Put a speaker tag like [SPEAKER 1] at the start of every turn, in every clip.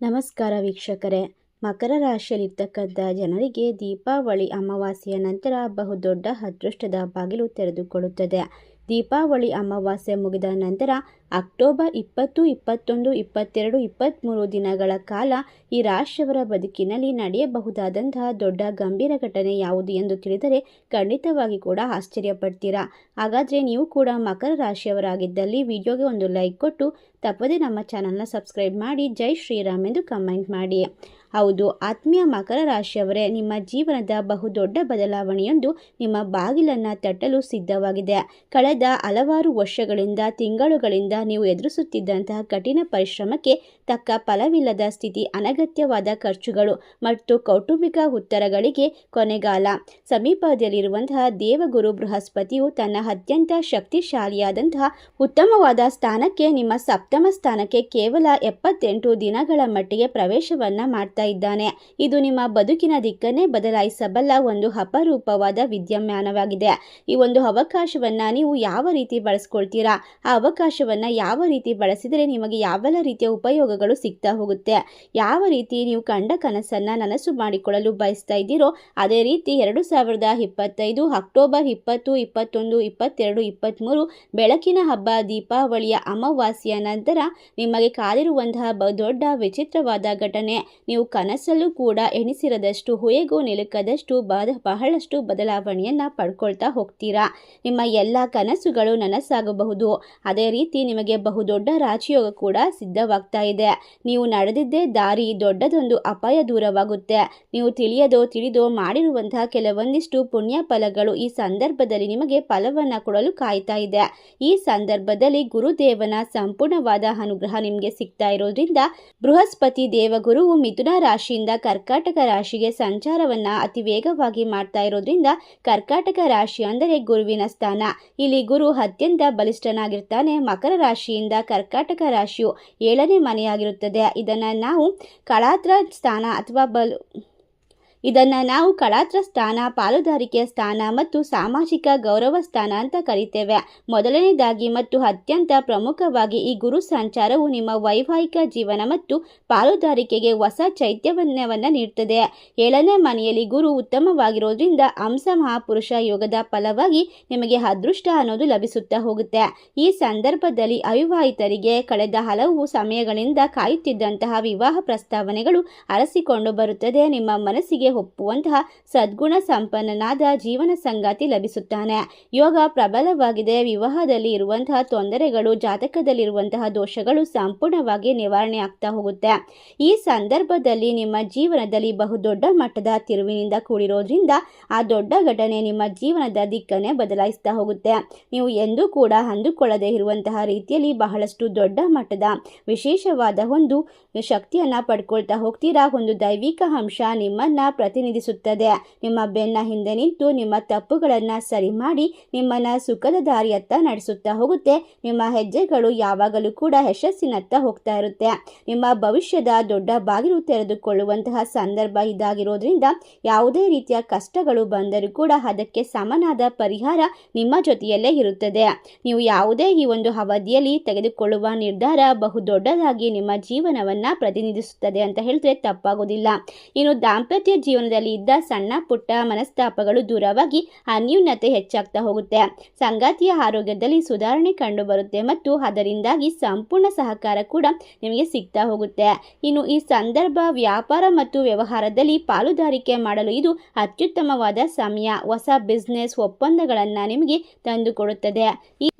[SPEAKER 1] ನಮಸ್ಕಾರ ವೀಕ್ಷಕರೇ. ಮಕರ ರಾಶಿಯಲ್ಲಿರ್ತಕ್ಕಂಥ ಜನರಿಗೆ ದೀಪಾವಳಿ ಅಮಾವಾಸ್ಯೆಯ ನಂತರ ಬಹುದೊಡ್ಡ ಅದೃಷ್ಟದ ಬಾಗಿಲು ತೆರೆದುಕೊಳ್ಳುತ್ತದೆ. ದೀಪಾವಳಿ ಅಮಾವಾಸ್ಯೆ ಮುಗಿದ ನಂತರ ಅಕ್ಟೋಬರ್ ಇಪ್ಪತ್ತು, ಇಪ್ಪತ್ತೊಂದು, ಇಪ್ಪತ್ತೆರಡು, ಇಪ್ಪತ್ತ್ಮೂರು ದಿನಗಳ ಕಾಲ ಈ ರಾಶಿಯವರ ಬದುಕಿನಲ್ಲಿ ನಡೆಯಬಹುದಾದಂತಹ ದೊಡ್ಡ ಗಂಭೀರ ಘಟನೆ ಯಾವುದು ಎಂದು ತಿಳಿದರೆ ಖಂಡಿತವಾಗಿ ಕೂಡ ಆಶ್ಚರ್ಯಪಡ್ತೀರಾ? ಹಾಗಾದರೆ ನೀವು ಕೂಡ ಮಕರ ರಾಶಿಯವರಾಗಿದ್ದಲ್ಲಿ ವಿಡಿಯೋಗೆ ಒಂದು ಲೈಕ್ ಕೊಟ್ಟು ತಪ್ಪದೇ ನಮ್ಮ ಚಾನಲ್ನ ಸಬ್ಸ್ಕ್ರೈಬ್ ಮಾಡಿ ಜೈ ಶ್ರೀರಾಮ್ ಎಂದು ಕಮೆಂಟ್ ಮಾಡಿ. ಹೌದು, ಆತ್ಮೀಯ ಮಕರ ರಾಶಿಯವರೇ, ನಿಮ್ಮ ಜೀವನದ ಬಹುದೊಡ್ಡ ಬದಲಾವಣೆಯೊಂದು ನಿಮ್ಮ ಬಾಗಿಲನ್ನು ತಟ್ಟಲು ಸಿದ್ಧವಾಗಿದೆ. ಕಳೆದ ಹಲವಾರು ವರ್ಷಗಳಿಂದ, ತಿಂಗಳುಗಳಿಂದ ನೀವು ಎದುರಿಸುತ್ತಿದ್ದಂತಹ ಕಠಿಣ ಪರಿಶ್ರಮಕ್ಕೆ ತಕ್ಕ ಫಲವಿಲ್ಲದ ಸ್ಥಿತಿ, ಅನಗತ್ಯವಾದ ಖರ್ಚುಗಳು ಮತ್ತು ಕೌಟುಂಬಿಕ ಉತ್ತರಗಳಿಗೆ ಕೊನೆಗಾಲ. ಸಮೀಪದಲ್ಲಿರುವಂತಹ ದೇವಗುರು ಬೃಹಸ್ಪತಿಯು ತನ್ನ ಅತ್ಯಂತ ಶಕ್ತಿಶಾಲಿಯಾದಂತಹ ಉತ್ತಮವಾದ ಸ್ಥಾನಕ್ಕೆ, ನಿಮ್ಮ ಸಪ್ತಮ ಸ್ಥಾನಕ್ಕೆ ಕೇವಲ ಎಪ್ಪತ್ತೆಂಟು ದಿನಗಳ ಮಟ್ಟಿಗೆ ಪ್ರವೇಶವನ್ನ ಮಾಡ್ತಾ ಇದ್ದಾನೆ. ಇದು ನಿಮ್ಮ ಬದುಕಿನ ದಿಕ್ಕನ್ನೇ ಬದಲಾಯಿಸಬಲ್ಲ ಒಂದು ಅಪರೂಪವಾದ ವಿದ್ಯಮಾನವಾಗಿದೆ. ಈ ಒಂದು ಅವಕಾಶವನ್ನ ನೀವು ಯಾವ ರೀತಿ ಬಳಸ್ಕೊಳ್ತೀರಾ? ಆ ಅವಕಾಶವನ್ನ ಯಾವ ರೀತಿ ಬಳಸಿದರೆ ನಿಮಗೆ ಯಾವೆಲ್ಲ ರೀತಿಯ ಉಪಯೋಗಗಳು ಸಿಗ್ತಾ ಹೋಗುತ್ತೆ. ಯಾವ ರೀತಿ ನೀವು ಕಂಡ ಕನಸನ್ನು ನನಸು ಮಾಡಿಕೊಳ್ಳಲು ಬಯಸ್ತಾ ಇದ್ದೀರೋ, ಅದೇ ರೀತಿ ಎರಡು ಸಾವಿರದ ಇಪ್ಪತ್ತೈದು, ಅಕ್ಟೋಬರ್ ಇಪ್ಪತ್ತು, ಇಪ್ಪತ್ತೊಂದು, ಇಪ್ಪತ್ತೆರಡು ಇಪ್ಪತ್ತ್ಮೂರು ಬೆಳಕಿನ ಹಬ್ಬ, ದೀಪಾವಳಿಯ ಅಮಾವಾಸ್ಯೆಯ ನಂತರ ನಿಮಗೆ ಕಾದಿರುವಂತಹ ದೊಡ್ಡ ವಿಚಿತ್ರವಾದ ಘಟನೆ. ನೀವು ಕನಸಲ್ಲೂ ಕೂಡ ಎಣಿಸಿರದಷ್ಟು, ಹುಯೆಗೂ ನಿಲುಕದಷ್ಟು ಬಹಳಷ್ಟು ಬದಲಾವಣೆಯನ್ನು ಪಡ್ಕೊಳ್ತಾ ಹೋಗ್ತೀರಾ? ನಿಮ್ಮ ಎಲ್ಲ ಕನಸುಗಳು ನನಸಾಗಬಹುದು. ಅದೇ ರೀತಿ ನಿಮಗೆ ಬಹುದೊಡ್ಡ ರಾಜಯೋಗ ಕೂಡ ಸಿದ್ಧವಾಗ್ತಾ ಇದೆ. ನೀವು ನಡೆದಿದ್ದೇ ದಾರಿ ದೊಡ್ಡದೊಂದು ಅಪಾಯ ದೂರವಾಗುತ್ತೆ. ನೀವು ತಿಳಿಯದೋ ತಿಳಿದೋ ಮಾಡಿರುವಂತಹ ಕೆಲವೊಂದಿಷ್ಟು ಪುಣ್ಯ ಫಲಗಳು ಈ ಸಂದರ್ಭದಲ್ಲಿ ನಿಮಗೆ ಫಲವನ್ನ ಕೊಡಲು ಕಾಯ್ತಾ ಇದೆ. ಈ ಸಂದರ್ಭದಲ್ಲಿ ಗುರುದೇವನ ಸಂಪೂರ್ಣವಾದ ಅನುಗ್ರಹ ನಿಮಗೆ ಸಿಗ್ತಾ ಇರೋದ್ರಿಂದ ಬೃಹಸ್ಪತಿ ದೇವಗುರುವು ಮಿಥುನ ರಾಶಿಯಿಂದ ಕರ್ಕಾಟಕ ರಾಶಿಗೆ ಸಂಚಾರವನ್ನ ಅತಿ ವೇಗವಾಗಿ ಮಾಡ್ತಾ ಇರೋದ್ರಿಂದ ಕರ್ಕಾಟಕ ರಾಶಿ ಅಂದರೆ ಗುರುವಿನ ಸ್ಥಾನ. ಇಲ್ಲಿ ಗುರು ಅತ್ಯಂತ ಬಲಿಷ್ಠನಾಗಿರ್ತಾನೆ. ಮಕರ ರಾಶಿಯಿಂದ ಕರ್ಕಾಟಕ ರಾಶಿಯು ಏಳನೇ ಮನೆಯಾಗಿರುತ್ತದೆ ಇದನ್ನು ನಾವು ಕಳಾತ್ರ ಸ್ಥಾನ ಅಥವಾ ಬಲು ಇದನ್ನು ನಾವು ಕಳಾತ್ರ ಸ್ಥಾನ, ಪಾಲುದಾರಿಕೆ ಸ್ಥಾನ ಮತ್ತು ಸಾಮಾಜಿಕ ಗೌರವ ಸ್ಥಾನ ಅಂತ ಕರಿತೇವೆ. ಮೊದಲನೇದಾಗಿ ಮತ್ತು ಅತ್ಯಂತ ಪ್ರಮುಖವಾಗಿ ಈ ಗುರು ಸಂಚಾರವು ನಿಮ್ಮ ವೈವಾಹಿಕ ಜೀವನ ಮತ್ತು ಪಾಲುದಾರಿಕೆಗೆ ಹೊಸ ಚೈತನ್ಯವನ್ನು ನೀಡುತ್ತದೆ ಏಳನೇ ಮನೆಯಲ್ಲಿ ಗುರು ಉತ್ತಮವಾಗಿರೋದ್ರಿಂದ ಹಂಸ ಮಹಾಪುರುಷ ಯೋಗದ ಫಲವಾಗಿ ನಿಮಗೆ ಅದೃಷ್ಟ ಅನ್ನೋದು ಲಭಿಸುತ್ತಾ ಹೋಗುತ್ತೆ. ಈ ಸಂದರ್ಭದಲ್ಲಿ ಅವಿವಾಹಿತರಿಗೆ ಕಳೆದ ಹಲವು ಸಮಯಗಳಿಂದ ಕಾಯುತ್ತಿದ್ದಂತಹ ವಿವಾಹ ಪ್ರಸ್ತಾವನೆಗಳು ಅರಸಿಕೊಂಡು ಬರುತ್ತದೆ. ನಿಮ್ಮ ಮನಸ್ಸಿಗೆ ಒಪ್ಪುವಂತಹ ಸದ್ಗುಣ ಸಂಪನ್ನನಾದ ಜೀವನ ಸಂಗಾತಿ ಲಭಿಸುತ್ತಾನೆ. ಯೋಗ ಪ್ರಬಲವಾಗಿದೆ. ವಿವಾಹದಲ್ಲಿ ಇರುವಂತಹ ತೊಂದರೆಗಳು, ಜಾತಕದಲ್ಲಿರುವಂತಹ ದೋಷಗಳು ಸಂಪೂರ್ಣವಾಗಿ ನಿವಾರಣೆ ಆಗ್ತಾ ಹೋಗುತ್ತೆ. ಈ ಸಂದರ್ಭದಲ್ಲಿ ನಿಮ್ಮ ಜೀವನದಲ್ಲಿ ಬಹುದೊಡ್ಡ ಮಟ್ಟದ ತಿರುವಿನಿಂದ ಕೂಡಿರೋದ್ರಿಂದ ಆ ದೊಡ್ಡ ಘಟನೆ ನಿಮ್ಮ ಜೀವನದ ದಿಕ್ಕನ್ನೇ ಬದಲಾಯಿಸ್ತಾ ಹೋಗುತ್ತೆ. ನೀವು ಎಂದೂ ಕೂಡ ಅಂದುಕೊಳ್ಳದೇ ಇರುವಂತಹ ರೀತಿಯಲ್ಲಿ ಬಹಳಷ್ಟು ದೊಡ್ಡ ಮಟ್ಟದ ವಿಶೇಷವಾದ ಒಂದು ಶಕ್ತಿಯನ್ನ ಪಡ್ಕೊಳ್ತಾ ಹೋಗ್ತೀರಾ? ಒಂದು ದೈವಿಕ ಅಂಶ ನಿಮ್ಮನ್ನ ಪ್ರತಿನಿಧಿಸುತ್ತದೆ. ನಿಮ್ಮ ಬೆನ್ನ ಹಿಂದೆ ನಿಂತು ನಿಮ್ಮ ತಪ್ಪುಗಳನ್ನು ಸರಿ ಮಾಡಿ ನಿಮ್ಮನ್ನು ಸುಖದ ದಾರಿಯತ್ತ ನಡೆಸುತ್ತಾ ಹೋಗುತ್ತೆ. ನಿಮ್ಮ ಹೆಜ್ಜೆಗಳು ಯಾವಾಗಲೂ ಕೂಡ ಯಶಸ್ಸಿನತ್ತ ಹೋಗ್ತಾ ಇರುತ್ತೆ. ನಿಮ್ಮ ಭವಿಷ್ಯದ ದೊಡ್ಡ ಬಾಗಿಲು ತೆರೆದುಕೊಳ್ಳುವಂತಹ ಸಂದರ್ಭ ಇದಾಗಿರೋದ್ರಿಂದ ಯಾವುದೇ ರೀತಿಯ ಕಷ್ಟಗಳು ಬಂದರೂ ಕೂಡ ಅದಕ್ಕೆ ಸಮನಾದ ಪರಿಹಾರ ನಿಮ್ಮ ಜೊತೆಯಲ್ಲೇ ಇರುತ್ತದೆ. ನೀವು ಯಾವುದೇ ಈ ಒಂದು ಅವಧಿಯಲ್ಲಿ ತೆಗೆದುಕೊಳ್ಳುವ ನಿರ್ಧಾರ ಬಹುದೊಡ್ಡದಾಗಿ ನಿಮ್ಮ ಜೀವನವನ್ನ ಪ್ರತಿನಿಧಿಸುತ್ತದೆ ಅಂತ ಹೇಳಿದ್ರೆ ತಪ್ಪಾಗೋದಿಲ್ಲ. ಇನ್ನು ದಾಂಪತ್ಯ ಜೀವನದಲ್ಲಿ ಇದ್ದ ಸಣ್ಣ ಪುಟ್ಟ ಮನಸ್ತಾಪಗಳು ದೂರವಾಗಿ ಅನ್ಯೂನ್ಯತೆ ಹೆಚ್ಚಾಗ್ತಾ ಹೋಗುತ್ತೆ. ಸಂಗಾತಿಯ ಆರೋಗ್ಯದಲ್ಲಿ ಸುಧಾರಣೆ ಕಂಡು ಬರುತ್ತೆ ಮತ್ತು ಅದರಿಂದಾಗಿ ಸಂಪೂರ್ಣ ಸಹಕಾರ ಕೂಡ ನಿಮಗೆ ಸಿಗ್ತಾ ಹೋಗುತ್ತೆ. ಇನ್ನು ಈ ಸಂದರ್ಭ ವ್ಯಾಪಾರ ಮತ್ತು ವ್ಯವಹಾರದಲ್ಲಿ ಪಾಲುದಾರಿಕೆ ಮಾಡಲು ಇದು ಅತ್ಯುತ್ತಮವಾದ ಸಮಯ. ಹೊಸ ಬಿಸ್ನೆಸ್ ಒಪ್ಪಂದಗಳನ್ನು ನಿಮಗೆ ತಂದುಕೊಡುತ್ತದೆ.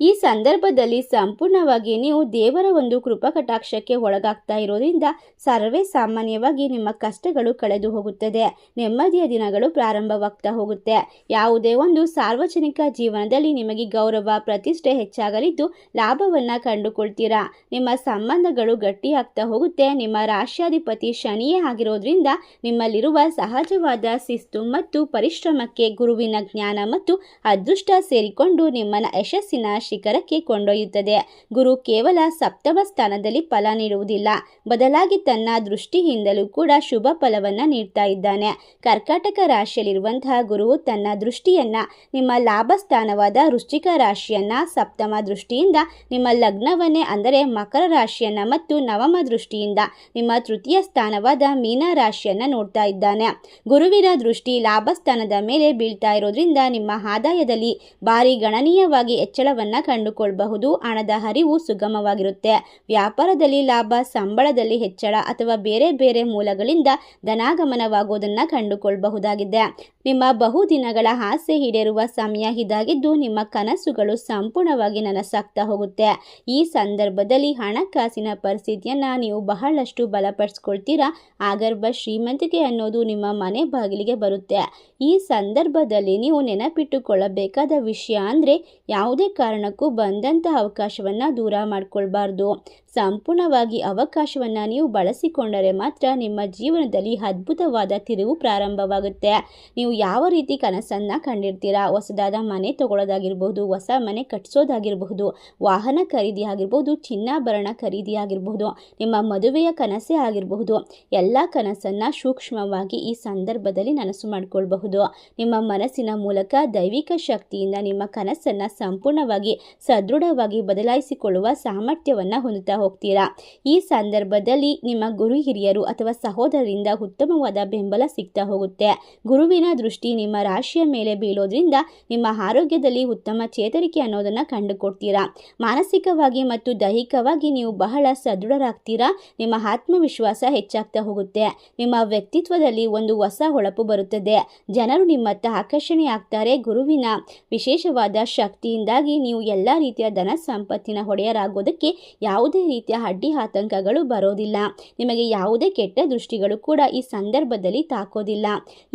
[SPEAKER 1] ಈ ಸಂದರ್ಭದಲ್ಲಿ ಸಂಪೂರ್ಣವಾಗಿ ನೀವು ದೇವರ ಒಂದು ಕೃಪಕಟಾಕ್ಷಕ್ಕೆ ಒಳಗಾಗ್ತಾ ಇರೋದ್ರಿಂದ ಸರ್ವೇ ಸಾಮಾನ್ಯವಾಗಿ ನಿಮ್ಮ ಕಷ್ಟಗಳು ಕಳೆದು ಹೋಗುತ್ತದೆ. ನೆಮ್ಮದಿಯ ದಿನಗಳು ಪ್ರಾರಂಭವಾಗ್ತಾ ಹೋಗುತ್ತೆ. ಯಾವುದೇ ಒಂದು ಸಾರ್ವಜನಿಕ ಜೀವನದಲ್ಲಿ ನಿಮಗೆ ಗೌರವ, ಪ್ರತಿಷ್ಠೆ ಹೆಚ್ಚಾಗಲಿದ್ದು ಲಾಭವನ್ನ ಕಂಡುಕೊಳ್ತೀರಾ? ನಿಮ್ಮ ಸಂಬಂಧಗಳು ಗಟ್ಟಿಯಾಗ್ತಾ ಹೋಗುತ್ತೆ. ನಿಮ್ಮ ರಾಷ್ಟ್ರಾಧಿಪತಿ ಶನಿಯೇ ಆಗಿರೋದ್ರಿಂದ ನಿಮ್ಮಲ್ಲಿರುವ ಸಹಜವಾದ ಶಿಸ್ತು ಮತ್ತು ಪರಿಶ್ರಮಕ್ಕೆ ಗುರುವಿನ ಜ್ಞಾನ ಮತ್ತು ಅದೃಷ್ಟ ಸೇರಿಕೊಂಡು ನಿಮ್ಮನ್ನ ಯಶಸ್ಸಿನ ಶಿಖರಕ್ಕೆ ಕೊಂಡೊಯ್ಯುತ್ತದೆ. ಗುರು ಕೇವಲ ಸಪ್ತಮ ಸ್ಥಾನದಲ್ಲಿ ಫಲ ನೀಡುವುದಿಲ್ಲ. ಬದಲಾಗಿ ತನ್ನ ದೃಷ್ಟಿಯಿಂದಲೂ ಕೂಡ ಶುಭ ಫಲವನ್ನ ನೀಡ್ತಾ ಇದ್ದಾನೆ. ಇದ್ದಾನೆ ಕರ್ಕಾಟಕ ರಾಶಿಯಲ್ಲಿರುವಂತಹ ಗುರು ತನ್ನ ದೃಷ್ಟಿಯನ್ನ, ನಿಮ್ಮ ಲಾಭ ಸ್ಥಾನವಾದ ವೃಶ್ಚಿಕ ರಾಶಿಯನ್ನ, ಸಪ್ತಮ ದೃಷ್ಟಿಯಿಂದ, ನಿಮ್ಮ ಲಗ್ನವನ್ನೇ ಅಂದರೆ ಮಕರ ರಾಶಿಯನ್ನ ಮತ್ತು ನವಮ ದೃಷ್ಟಿಯಿಂದ, ನಿಮ್ಮ ತೃತೀಯ ಸ್ಥಾನವಾದ ಮೀನ ರಾಶಿಯನ್ನ ನೋಡ್ತಾ ಇದ್ದಾನೆ. ಗುರುವಿನ ದೃಷ್ಟಿ ಲಾಭ ಸ್ಥಾನದ ಮೇಲೆ ಬೀಳ್ತಾ ಇರೋದ್ರಿಂದ ನಿಮ್ಮ ಆದಾಯದಲ್ಲಿ ಭಾರಿ ಗಣನೀಯವಾಗಿ ಹೆಚ್ಚಳವನ್ನ ಕಂಡುಕೊಳ್ಬಹುದು. ಹಣದ ಹರಿವು ಸುಗಮವಾಗಿರುತ್ತೆ. ವ್ಯಾಪಾರದಲ್ಲಿ ಲಾಭ, ಸಂಬಳದಲ್ಲಿ ಹೆಚ್ಚಳ ಅಥವಾ ಬೇರೆ ಬೇರೆ ಮೂಲಗಳಿಂದ ಧನಾಗಮನವಾಗುವುದನ್ನು ಕಂಡುಕೊಳ್ಳಬಹುದಾಗಿದೆ ನಿಮ್ಮ ಬಹುದಿನಗಳ ಆಸೆ ಈಡೇರುವ ಸಮಯ ಇದಾಗಿದ್ದು ನಿಮ್ಮ ಕನಸುಗಳು ಸಂಪೂರ್ಣವಾಗಿ ನನಸಾಗ್ತಾ ಹೋಗುತ್ತೆ. ಈ ಸಂದರ್ಭದಲ್ಲಿ ಹಣಕಾಸಿನ ಪರಿಸ್ಥಿತಿಯನ್ನು ನೀವು ಬಹಳಷ್ಟು ಬಲಪಡಿಸ್ಕೊಳ್ತೀರಾ? ಆಗರ್ಭ ಶ್ರೀಮಂತಿಕೆ ಅನ್ನೋದು ನಿಮ್ಮ ಮನೆ ಬಾಗಿಲಿಗೆ ಬರುತ್ತೆ. ಈ ಸಂದರ್ಭದಲ್ಲಿ ನೀವು ನೆನಪಿಟ್ಟುಕೊಳ್ಳಬೇಕಾದ ವಿಷಯ ಅಂದರೆ ಯಾವುದೇ ಕಾರಣಕ್ಕೂ ಬಂದಂಥ ಅವಕಾಶವನ್ನು ದೂರ ಮಾಡಿಕೊಳ್ಬಾರ್ದು. ಸಂಪೂರ್ಣವಾಗಿ ಅವಕಾಶವನ್ನು ನೀವು ಬಳಸಿಕೊಂಡರೆ ಮಾತ್ರ ನಿಮ್ಮ ಜೀವನದಲ್ಲಿ ಅದ್ಭುತವಾದ ತಿರುವು ಪ್ರಾರಂಭವಾಗುತ್ತೆ. ನೀವು ಯಾವ ರೀತಿ ಕನಸನ್ನು ಕಂಡಿರ್ತೀರಾ? ಹೊಸದಾದ ಮನೆ ತಗೊಳ್ಳೋದಾಗಿರ್ಬೋದು ಹೊಸ ಮನೆ ಕಟ್ಟಿಸೋದಾಗಿರಬಹುದು ವಾಹನ ಖರೀದಿ ಆಗಿರ್ಬೋದು, ಚಿನ್ನಾಭರಣ ಖರೀದಿ ಆಗಿರಬಹುದು ನಿಮ್ಮ ಮದುವೆಯ ಕನಸೇ ಆಗಿರಬಹುದು ಎಲ್ಲ ಕನಸನ್ನು ಸೂಕ್ಷ್ಮವಾಗಿ ಈ ಸಂದರ್ಭದಲ್ಲಿ ನನಸು ಮಾಡಿಕೊಳ್ಬಹುದು. ನಿಮ್ಮ ಮನಸ್ಸಿನ ಮೂಲಕ ದೈವಿಕ ಶಕ್ತಿಯಿಂದ ನಿಮ್ಮ ಕನಸನ್ನು ಸಂಪೂರ್ಣವಾಗಿ ಸದೃಢವಾಗಿ ಬದಲಾಯಿಸಿಕೊಳ್ಳುವ ಸಾಮರ್ಥ್ಯವನ್ನು ಹೊಂದುತ್ತಾ ಹೋಗ್ತೀರಾ? ಈ ಸಂದರ್ಭದಲ್ಲಿ ನಿಮ್ಮ ಗುರು ಹಿರಿಯರು ಅಥವಾ ಸಹೋದರರಿಂದ ಉತ್ತಮವಾದ ಬೆಂಬಲ ಸಿಗ್ತಾ ಹೋಗುತ್ತೆ. ಗುರುವಿನ ದೃಷ್ಟಿ ನಿಮ್ಮ ರಾಶಿಯ ಮೇಲೆ ಬೀಳೋದ್ರಿಂದ ನಿಮ್ಮ ಆರೋಗ್ಯದಲ್ಲಿ ಉತ್ತಮ ಚೇತರಿಕೆ ಅನ್ನೋದನ್ನು ಕಂಡುಕೊಡ್ತೀರಾ? ಮಾನಸಿಕವಾಗಿ ಮತ್ತು ದೈಹಿಕವಾಗಿ ನೀವು ಬಹಳ ಸದೃಢರಾಗ್ತೀರಾ? ನಿಮ್ಮ ಆತ್ಮವಿಶ್ವಾಸ ಹೆಚ್ಚಾಗ್ತಾ ಹೋಗುತ್ತೆ. ನಿಮ್ಮ ವ್ಯಕ್ತಿತ್ವದಲ್ಲಿ ಒಂದು ಹೊಸ ಹೊಳಪು ಬರುತ್ತದೆ. ಜನರು ನಿಮ್ಮತ್ತ ಆಕರ್ಷಣೆ ಆಗ್ತಾರೆ ಗುರುವಿನ ವಿಶೇಷವಾದ ಶಕ್ತಿಯಿಂದಾಗಿ ನೀವು ಎಲ್ಲ ರೀತಿಯ ಧನ ಸಂಪತ್ತಿನ ಒಡೆಯರಾಗೋದಕ್ಕೆ ಯಾವುದೇ ರೀತಿಯ ಅಡ್ಡಿ ಆತಂಕಗಳು ಬರೋದಿಲ್ಲ. ನಿಮಗೆ ಯಾವುದೇ ಕೆಟ್ಟ ದೃಷ್ಟಿಗಳು ಕೂಡ ಈ ಸಂದರ್ಭದಲ್ಲಿ ತಾಕೋದಿಲ್ಲ.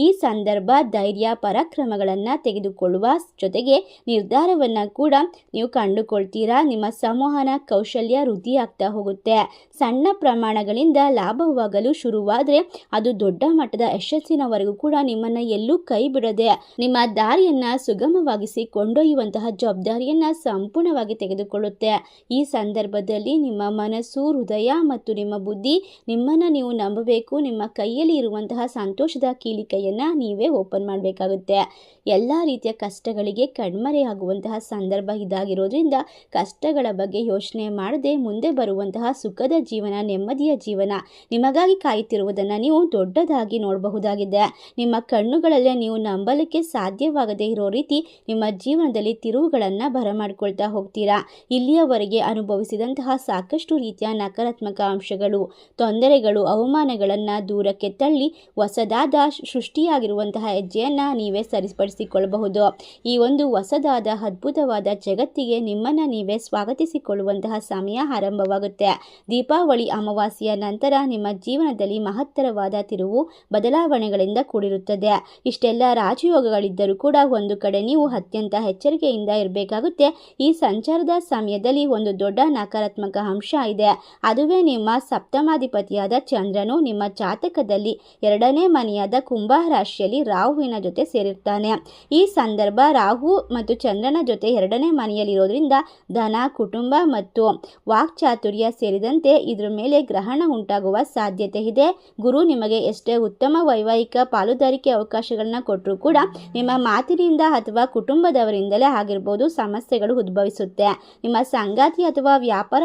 [SPEAKER 1] ಈ ಸಂದರ್ಭ ಧೈರ್ಯ, ಪರಾಕ್ರಮಗಳನ್ನು ತೆಗೆದುಕೊಳ್ಳುವ ಜೊತೆಗೆ ನಿರ್ಧಾರವನ್ನು ಕೂಡ ನೀವು ಕಂಡುಕೊಳ್ತೀರಾ? ನಿಮ್ಮ ಸಂವಹನ ಕೌಶಲ್ಯ ವೃದ್ಧಿಯಾಗ್ತಾ ಹೋಗುತ್ತೆ. ಸಣ್ಣ ಪ್ರಮಾಣಗಳಿಂದ ಲಾಭವಾಗಲು ಶುರುವಾದರೆ ಅದು ದೊಡ್ಡ ಮಟ್ಟದ ಯಶಸ್ಸಿನವರೆಗೂ ಕೂಡ ನಿಮ್ಮನ್ನು ಎಲ್ಲೂ ಕೈ ಬಿಡದೆ, ನಿಮ್ಮ ದಾರಿಯನ್ನು ಸುಗಮವಾಗಿಸಿ ಕೊಂಡೊಯ್ಯುವಂತಹ ಜವಾಬ್ದಾರಿಯನ್ನು ಸಂಪೂರ್ಣವಾಗಿ ತೆಗೆದುಕೊಳ್ಳುತ್ತೆ. ಈ ಸಂದರ್ಭದಲ್ಲಿ ನಿಮ್ಮ ಮನಸ್ಸು, ಹೃದಯ ಮತ್ತು ನಿಮ್ಮ ಬುದ್ಧಿ ನಿಮ್ಮನ್ನು ನೀವು ನಂಬಬೇಕು. ನಿಮ್ಮ ಕೈಯಲ್ಲಿ ಇರುವಂತಹ ಸಂತೋಷದ ಕೀಲಿಕೆಯನ್ನು ನೀವೇ ಓಪನ್ ಮಾಡಬೇಕಾಗುತ್ತೆ. ಎಲ್ಲ ರೀತಿಯ ಕಷ್ಟಗಳಿಗೆ ಕಣ್ಮರೆಯಾಗುವಂತಹ ಸಂದರ್ಭ ಇದಾಗಿರೋದ್ರಿಂದ ಕಷ್ಟಗಳ ಬಗ್ಗೆ ಯೋಚನೆ ಮಾಡದೆ ಮುಂದೆ ಬರುವಂತಹ ಸುಖದ ಜೀವನ, ನೆಮ್ಮದಿಯ ಜೀವನ ನಿಮಗಾಗಿ ಕಾಯುತ್ತಿರುವುದನ್ನು ನೀವು ದೊಡ್ಡದಾಗಿ ನೋಡಬಹುದಾಗಿದೆ. ನಿಮ್ಮ ಕಣ್ಣುಗಳಲ್ಲೇ ನೀವು ನಂಬಲಿಕ್ಕೆ ಸಾಧ್ಯವಾಗದೇ ಇರೋ ರೀತಿ ನಿಮ್ಮ ಜೀವನದಲ್ಲಿ ತಿರುವುಗಳನ್ನು ಬರಮಾಡ್ಕೊಳ್ತಾ ಹೋಗ್ತೀರಾ. ಇಲ್ಲಿಯವರೆಗೆ ಅನುಭವಿಸಿದಂತಹ ಸಾಕಷ್ಟು ರೀತಿಯ ನಕಾರಾತ್ಮಕ ಅಂಶಗಳು, ತೊಂದರೆಗಳು, ಅವಮಾನಗಳನ್ನು ದೂರಕ್ಕೆ ತಳ್ಳಿ ಹೊಸದಾದ ಸೃಷ್ಟಿಯಾಗಿರುವಂತಹ ಹೆಜ್ಜೆಯನ್ನು ನೀವೇ ಸರಿಪಡಿಸಿಕೊಳ್ಳಬಹುದು. ಈ ಒಂದು ಹೊಸದಾದ ಅದ್ಭುತವಾದ ಜಗತ್ತಿಗೆ ನಿಮ್ಮನ್ನು ನೀವೇ ಸ್ವಾಗತಿಸಿಕೊಳ್ಳುವಂತಹ ಸಮಯ ಆರಂಭವಾಗುತ್ತೆ. ದೀಪಾವಳಿ ಅಮಾವಾಸ್ಯೆಯ ನಂತರ ನಿಮ್ಮ ಜೀವನದಲ್ಲಿ ಮಹತ್ತರವಾದ ತಿರುವು ಬದಲಾವಣೆಗಳಿಂದ ಕೂಡಿರುತ್ತದೆ. ಇಷ್ಟೆಲ್ಲ ರಾಜಯೋಗಗಳಿದ್ದರೂ ಕೂಡ ಒಂದು ಕಡೆ ನೀವು ಅತ್ಯಂತ ಎಚ್ಚರಿಕೆಯಿಂದ ಇರಬೇಕಾಗುತ್ತೆ. ಈ ಸಂಚಾರದ ಸಮಯದಲ್ಲಿ ಒಂದು ದೊಡ್ಡ ನಕಾರಾತ್ಮಕ ಅಂಶ ಇದೆ. ಅದುವೇ ನಿಮ್ಮ ಸಪ್ತಮಾಧಿಪತಿಯಾದ ಚಂದ್ರನು ನಿಮ್ಮ ಜಾತಕದಲ್ಲಿ ಎರಡನೇ ಮನೆಯಾದ ಕುಂಭ ರಾಶಿಯಲ್ಲಿ ರಾಹುವಿನ ಜೊತೆ ಸೇರಿರ್ತಾನೆ. ಈ ಸಂದರ್ಭ ರಾಹು ಮತ್ತು ಚಂದ್ರನ ಜೊತೆ ಎರಡನೇ ಮನೆಯಲ್ಲಿರೋದ್ರಿಂದ ಧನ, ಕುಟುಂಬ ಮತ್ತು ವಾಕ್ಚಾತುರ್ಯ ಸೇರಿದಂತೆ ಇದ್ರ ಮೇಲೆ ಗ್ರಹಣ ಉಂಟಾಗುವ ಸಾಧ್ಯತೆ ಇದೆ. ಗುರು ನಿಮಗೆ ಎಷ್ಟೇ ಉತ್ತಮ ವೈವಾಹಿಕ ಪಾಲುದಾರಿಕೆ ಅವಕಾಶಗಳನ್ನ ಕೊಟ್ಟರೂ ಕೂಡ ನಿಮ್ಮ ಮಾತಿನಿಂದ ಅಥವಾ ಕುಟುಂಬದವರಿಂದಲೇ ಆಗಿರ್ಬೋದು ಸಮಸ್ಯೆಗಳು ಉದ್ಭವಿಸುತ್ತೆ. ನಿಮ್ಮ ಸಂಗಾತಿ ಅಥವಾ ವ್ಯಾಪಾರ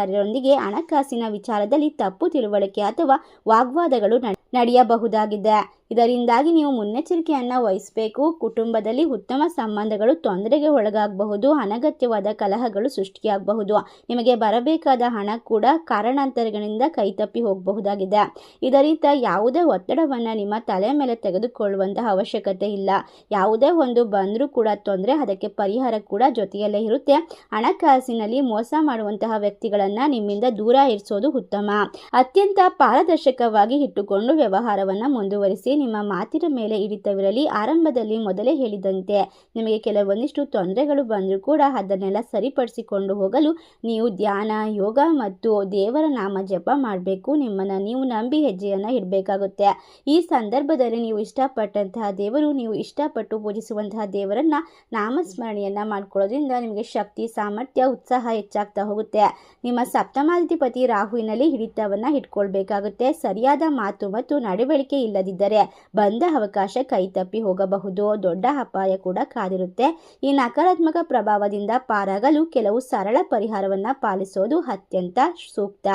[SPEAKER 1] ಪಾಲುದಾರರೊಂದಿಗೆ ಹಣಕಾಸಿನ ವಿಚಾರದಲ್ಲಿ ತಪ್ಪು ತಿಳುವಳಿಕೆ ಅಥವಾ ವಾಗ್ವಾದಗಳು ನಡೆಯಬಹುದಾಗಿದೆ. ಇದರಿಂದಾಗಿ ನೀವು ಮುನ್ನೆಚ್ಚರಿಕೆಯನ್ನು ವಹಿಸಬೇಕು. ಕುಟುಂಬದಲ್ಲಿ ಉತ್ತಮ ಸಂಬಂಧಗಳು ತೊಂದರೆಗೆ ಒಳಗಾಗಬಹುದು. ಅನಗತ್ಯವಾದ ಕಲಹಗಳು ಸೃಷ್ಟಿಯಾಗಬಹುದು. ನಿಮಗೆ ಬರಬೇಕಾದ ಹಣ ಕೂಡ ಕಾರಣಾಂತರಗಳಿಂದ ಕೈತಪ್ಪಿ ಹೋಗಬಹುದಾಗಿದೆ. ಇದರಿಂದ ಯಾವುದೇ ಒತ್ತಡವನ್ನು ನಿಮ್ಮ ತಲೆ ಮೇಲೆ ತೆಗೆದುಕೊಳ್ಳುವಂತಹ ಅವಶ್ಯಕತೆ ಇಲ್ಲ. ಯಾವುದೇ ಒಂದು ಬಂದರೂ ಕೂಡ ತೊಂದರೆ, ಅದಕ್ಕೆ ಪರಿಹಾರ ಕೂಡ ಜೊತೆಯಲ್ಲೇ ಇರುತ್ತೆ. ಹಣಕಾಸಿನಲ್ಲಿ ಮೋಸ ಮಾಡುವಂತಹ ವ್ಯಕ್ತಿಗಳನ್ನು ನಿಮ್ಮಿಂದ ದೂರ ಇರಿಸೋದು ಉತ್ತಮ. ಅತ್ಯಂತ ಪಾರದರ್ಶಕವಾಗಿ ಇಟ್ಟುಕೊಂಡು ವ್ಯವಹಾರವನ್ನು ಮುಂದುವರಿಸಿ ನಿಮ್ಮ ಮಾತಿನ ಮೇಲೆ ಹಿಡಿತವಿರಲಿ. ಆರಂಭದಲ್ಲಿ ಮೊದಲೇ ಹೇಳಿದಂತೆ, ನಿಮಗೆ ಕೆಲವೊಂದಿಷ್ಟು ತೊಂದರೆಗಳು ಬಂದರೂ ಕೂಡ ಅದನ್ನೆಲ್ಲ ಸರಿಪಡಿಸಿಕೊಂಡು ಹೋಗಲು ನೀವು ಧ್ಯಾನ, ಯೋಗ ಮತ್ತು ದೇವರ ನಾಮ ಜಪ ಮಾಡಬೇಕು. ನಿಮ್ಮನ್ನು ನೀವು ನಂಬಿ ಹೆಜ್ಜೆಯನ್ನು ಇಡಬೇಕಾಗುತ್ತೆ. ಈ ಸಂದರ್ಭದಲ್ಲಿ ನೀವು ಇಷ್ಟಪಟ್ಟಂತಹ ದೇವರು, ನೀವು ಇಷ್ಟಪಟ್ಟು ಪೂಜಿಸುವಂತಹ ದೇವರನ್ನು ನಾಮಸ್ಮರಣೆಯನ್ನು ಮಾಡ್ಕೊಳ್ಳೋದ್ರಿಂದ ನಿಮಗೆ ಶಕ್ತಿ, ಸಾಮರ್ಥ್ಯ, ಉತ್ಸಾಹ ಹೆಚ್ಚಾಗ್ತಾ ಹೋಗುತ್ತೆ. ನಿಮ್ಮ ಸಪ್ತಮಾಧಿಪತಿ ರಾಹುವಿನಲ್ಲಿ ಹಿಡಿತವನ್ನು ಇಟ್ಕೊಳ್ಬೇಕಾಗುತ್ತೆ. ಸರಿಯಾದ ಮಾತು ಮತ್ತು ನಡವಳಿಕೆ ಇಲ್ಲದಿದ್ದರೆ ಬಂದ ಅವಕಾಶ ಕೈತಪ್ಪಿ ಹೋಗಬಹುದು ದೊಡ್ಡ ಅಪಾಯ ಕೂಡ ಕಾದಿರುತ್ತೆ. ಈ ನಕಾರಾತ್ಮಕ ಪ್ರಭಾವದಿಂದ ಪಾರಾಗಲು ಕೆಲವು ಸರಳ ಪರಿಹಾರವನ್ನ ಪಾಲಿಸೋದು ಅತ್ಯಂತ ಸೂಕ್ತ.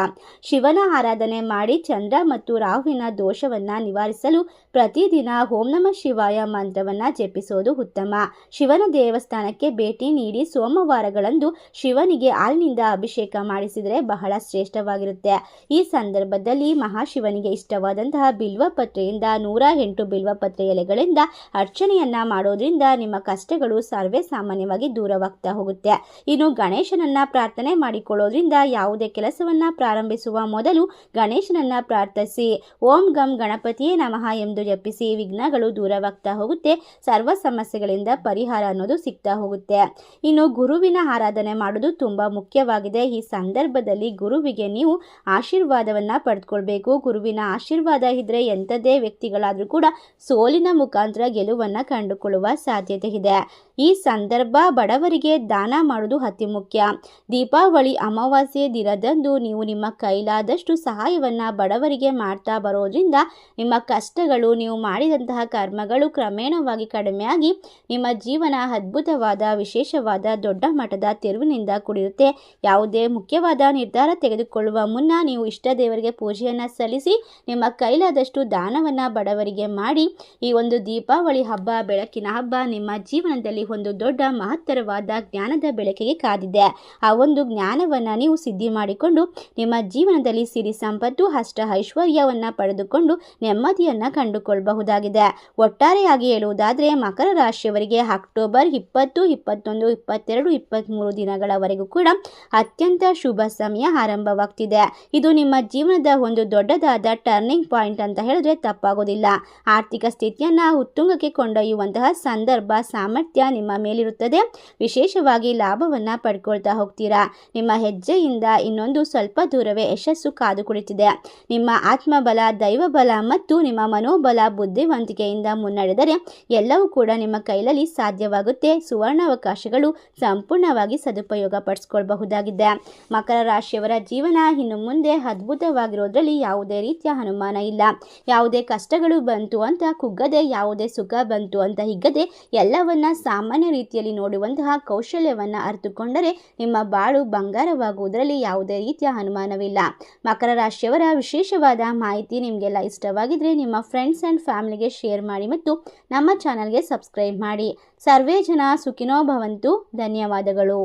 [SPEAKER 1] ಶಿವನ ಆರಾಧನೆ ಮಾಡಿ ಚಂದ್ರ ಮತ್ತು ರಾಹುವಿನ ದೋಷವನ್ನ ನಿವಾರಿಸಲು ಪ್ರತಿದಿನ ಓಂ ನಮ ಶಿವಾಯ ಮಂತ್ರವನ್ನ ಜಪಿಸೋದು ಉತ್ತಮ. ಶಿವನ ದೇವಸ್ಥಾನಕ್ಕೆ ಭೇಟಿ ನೀಡಿ ಸೋಮವಾರಗಳಂದು ಶಿವನಿಗೆ ಹಾಲಿನಿಂದ ಅಭಿಷೇಕ ಮಾಡಿಸಿದರೆ ಬಹಳ ಶ್ರೇಷ್ಠವಾಗಿರುತ್ತೆ. ಈ ಸಂದರ್ಭದಲ್ಲಿ ಮಹಾಶಿವನಿಗೆ ಇಷ್ಟವಾದಂತಹ ಬಿಲ್ವಪತ್ರೆಯಿಂದ ನೂರ ಎಂಟು ಬಿಲ್ವಪತ್ರೆ ಎಲೆಗಳಿಂದ ಅರ್ಚನೆಯನ್ನ ಮಾಡೋದ್ರಿಂದ ನಿಮ್ಮ ಕಷ್ಟಗಳು ಸರ್ವೇ ಸಾಮಾನ್ಯವಾಗಿ ದೂರವಾಗ್ತಾ ಹೋಗುತ್ತೆ. ಇನ್ನು ಗಣೇಶನನ್ನ ಪ್ರಾರ್ಥನೆ ಮಾಡಿಕೊಳ್ಳೋದ್ರಿಂದ ಯಾವುದೇ ಕೆಲಸವನ್ನ ಪ್ರಾರಂಭಿಸುವ ಮೊದಲು ಗಣೇಶನನ್ನ ಪ್ರಾರ್ಥಿಸಿ. ಓಂ ಗಂ ಗಣಪತಿಯೇ ನಮಃ ಎಂದು ಜಪಿಸಿ ವಿಘ್ನಗಳು ದೂರವಾಗ್ತಾ ಹೋಗುತ್ತೆ. ಸರ್ವ ಸಮಸ್ಯೆಗಳಿಂದ ಪರಿಹಾರ ಅನ್ನೋದು ಸಿಗ್ತಾ ಹೋಗುತ್ತೆ. ಇನ್ನು ಗುರುವಿನ ಆರಾಧನೆ ಮಾಡೋದು ತುಂಬಾ ಮುಖ್ಯವಾಗಿದೆ. ಈ ಸಂದರ್ಭದಲ್ಲಿ ಗುರುವಿಗೆ ನೀವು ಆಶೀರ್ವಾದವನ್ನ ಪಡೆದುಕೊಳ್ಬೇಕು ಗುರುವಿನ ಆಶೀರ್ವಾದ ಇದ್ರೆ ಎಂಥದೇ ವ್ಯಕ್ತಿಗಳಾದರೂ ಕೂಡ ಸೋಲಿನ ಮುಖಾಂತರ ಗೆಲುವನ್ನ ಕಂಡುಕೊಳ್ಳುವ ಸಾಧ್ಯತೆ ಇದೆ. ಈ ಸಂದರ್ಭ ಬಡವರಿಗೆ ದಾನ ಮಾಡುವುದು ಅತಿ ಮುಖ್ಯ. ದೀಪಾವಳಿ ಅಮಾವಾಸ್ಯೆ ದಿನದಂದು ನೀವು ನಿಮ್ಮ ಕೈಲಾದಷ್ಟು ಸಹಾಯವನ್ನು ಬಡವರಿಗೆ ಮಾಡ್ತಾ ಬರೋದ್ರಿಂದ ನಿಮ್ಮ ಕಷ್ಟಗಳು, ನೀವು ಮಾಡಿದಂತಹ ಕರ್ಮಗಳು ಕ್ರಮೇಣವಾಗಿ ಕಡಿಮೆಯಾಗಿ ನಿಮ್ಮ ಜೀವನ ಅದ್ಭುತವಾದ, ವಿಶೇಷವಾದ, ದೊಡ್ಡ ಮಟ್ಟದ ತೆರುವಿನಿಂದ ಕೂಡಿರುತ್ತೆ. ಯಾವುದೇ ಮುಖ್ಯವಾದ ನಿರ್ಧಾರ ತೆಗೆದುಕೊಳ್ಳುವ ಮುನ್ನ ನೀವು ಇಷ್ಟ ದೇವರಿಗೆ ಪೂಜೆಯನ್ನು ಸಲ್ಲಿಸಿ, ನಿಮ್ಮ ಕೈಲಾದಷ್ಟು ದಾನವನ್ನು ಬಡವರಿಗೆ ಮಾಡಿ, ಈ ಒಂದು ದೀಪಾವಳಿ ಹಬ್ಬ, ಬೆಳಕಿನ ಹಬ್ಬ ನಿಮ್ಮ ಜೀವನದಲ್ಲಿ ಒಂದು ದೊಡ್ಡ ಮಹತ್ತರವಾದ ಜ್ಞಾನದ ಬೆಳಕಿಗೆ ಕಾದಿದೆ. ಆ ಒಂದು ಜ್ಞಾನವನ್ನ ನೀವು ಸಿದ್ಧಿ ಮಾಡಿಕೊಂಡು ನಿಮ್ಮ ಜೀವನದಲ್ಲಿ ಸಿರಿ ಸಂಪತ್ತು, ಅಷ್ಟ ಐಶ್ವರ್ಯವನ್ನು ಪಡೆದುಕೊಂಡು ನೆಮ್ಮದಿಯನ್ನ ಕಂಡುಕೊಳ್ಳಬಹುದಾಗಿದೆ ಒಟ್ಟಾರೆಯಾಗಿ ಹೇಳುವುದಾದರೆ, ಮಕರ ರಾಶಿಯವರಿಗೆ ಅಕ್ಟೋಬರ್ ಇಪ್ಪತ್ತು, ಇಪ್ಪತ್ತೊಂದು, ಇಪ್ಪತ್ತೆರಡು ಇಪ್ಪತ್ತ್ಮೂರು ದಿನಗಳವರೆಗೂ ಕೂಡ ಅತ್ಯಂತ ಶುಭ ಸಮಯ ಆರಂಭವಾಗ್ತಿದೆ. ಇದು ನಿಮ್ಮ ಜೀವನದ ಒಂದು ದೊಡ್ಡದಾದ ಟರ್ನಿಂಗ್ ಪಾಯಿಂಟ್ ಅಂತ ಹೇಳಿದ್ರೆ ತಪ್ಪಾಗೋದಿಲ್ಲ. ಆರ್ಥಿಕ ಸ್ಥಿತಿಯನ್ನ ಉತ್ತುಂಗಕ್ಕೆ ಕೊಂಡೊಯ್ಯುವಂತಹ ಸಂದರ್ಭ, ಸಾಮರ್ಥ್ಯ ನಿಮ್ಮ ಮೇಲಿರುತ್ತದೆ. ವಿಶೇಷವಾಗಿ ಲಾಭವನ್ನ ಪಡ್ಕೊಳ್ತಾ ಹೋಗ್ತೀರಾ? ನಿಮ್ಮ ಹೆಜ್ಜೆಯಿಂದ ಇನ್ನೊಂದು ಸ್ವಲ್ಪ ದೂರವೇ ಯಶಸ್ಸು ಕಾದು ಕುಳಿತಿದೆ ನಿಮ್ಮ ಆತ್ಮಬಲ, ದೈವಬಲ ಮತ್ತು ನಿಮ್ಮ ಮನೋಬಲ, ಬುದ್ಧಿವಂತಿಕೆಯಿಂದ ಮುನ್ನಡೆದರೆ ಎಲ್ಲವೂ ಕೂಡ ನಿಮ್ಮ ಕೈಲಲ್ಲಿ ಸಾಧ್ಯವಾಗುತ್ತೆ. ಸುವರ್ಣಾವಕಾಶಗಳು ಸಂಪೂರ್ಣವಾಗಿ ಸದುಪಯೋಗ ಪಡಿಸ್ಕೊಳ್ಬಹುದಾಗಿದೆ. ಮಕರ ರಾಶಿಯವರ ಜೀವನ ಇನ್ನು ಮುಂದೆ ಅದ್ಭುತವಾಗಿರೋದ್ರಲ್ಲಿ ಯಾವುದೇ ರೀತಿಯ ಅನುಮಾನ ಇಲ್ಲ. ಯಾವುದೇ ಕಷ್ಟಗಳು ಬಂತು ಅಂತ, ಕುಗ್ಗದೆ ಯಾವುದೇ ಸುಖ ಬಂತು ಅಂತ ಹಿಗ್ಗದೆ ಎಲ್ಲವನ್ನ ಸಾಮಾನ್ಯ ರೀತಿಯಲ್ಲಿ ನೋಡುವಂತಹ ಕೌಶಲ್ಯವನ್ನು ಅರಿತುಕೊಂಡರೆ ನಿಮ್ಮ ಬಾಳು ಬಂಗಾರವಾಗುವುದರಲ್ಲಿ ಯಾವುದೇ ರೀತಿಯ ಅನುಮಾನವಿಲ್ಲ. ಮಕರ ರಾಶಿಯವರ ವಿಶೇಷವಾದ ಮಾಹಿತಿ ನಿಮಗೆಲ್ಲ ಇಷ್ಟವಾಗಿದ್ರೆ ನಿಮ್ಮ ಫ್ರೆಂಡ್ಸ್ ಆ್ಯಂಡ್ ಫ್ಯಾಮಿಲಿಗೆ ಶೇರ್ ಮಾಡಿ ಮತ್ತು ನಮ್ಮ ಚಾನಲ್ಗೆ ಸಬ್ಸ್ಕ್ರೈಬ್ ಮಾಡಿ. ಸರ್ವೇ ಜನ ಸುಖಿನೋ ಭವಂತು. ಧನ್ಯವಾದಗಳು.